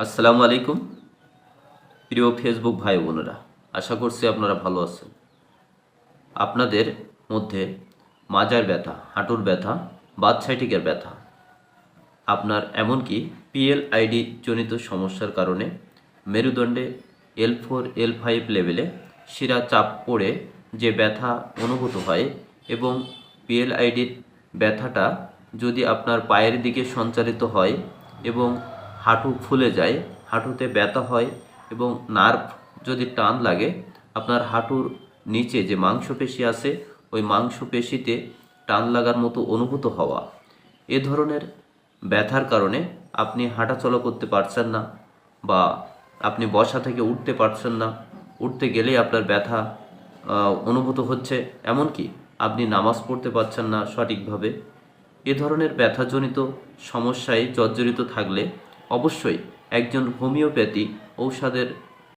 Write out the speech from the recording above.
আসসালামু আলাইকুম। প্রিয় ফেসবুক ভাই বোনেরা, আশা করছি আপনারা ভালো আছেন। আপনাদের মধ্যে মাজার ব্যথা, হাঁটুর ব্যথা বাদসাইটিকের ব্যথা, আপনার এমনকি পিএল আইডি জনিত সমস্যার কারণে মেরুদণ্ডে এল ফোর এল ফাইভ লেভেলে শিরা চাপ পড়ে যে ব্যথা অনুভূত হয় এবং পিএল আইডির ব্যথাটা যদি আপনার পায়ের দিকে সঞ্চারিত হয় এবং হাঁটু ফুলে যায়, হাঁটুতে ব্যথা হয় এবং নার্ভ যদি টান লাগে, আপনার হাঁটুর নিচে যে মাংসপেশি আছে, ওই মাংসপেশিতে টান লাগার মতো অনুভূত হওয়া। এ ধরনের ব্যথার কারণে আপনি হাঁটাচলা করতে পারছেন না বা আপনি বসা থেকে উঠতে পারছেন না। উঠতে গেলেই আপনার ব্যথা অনুভূত হচ্ছে। এমনকি আপনি নামাজ পড়তে পারছেন না সঠিকভাবে। এ ধরনের ব্যথাজনিত সমস্যায় জর্জরিত থাকলে অবশ্যই একজন হোমিওপ্যাথি ঔষধের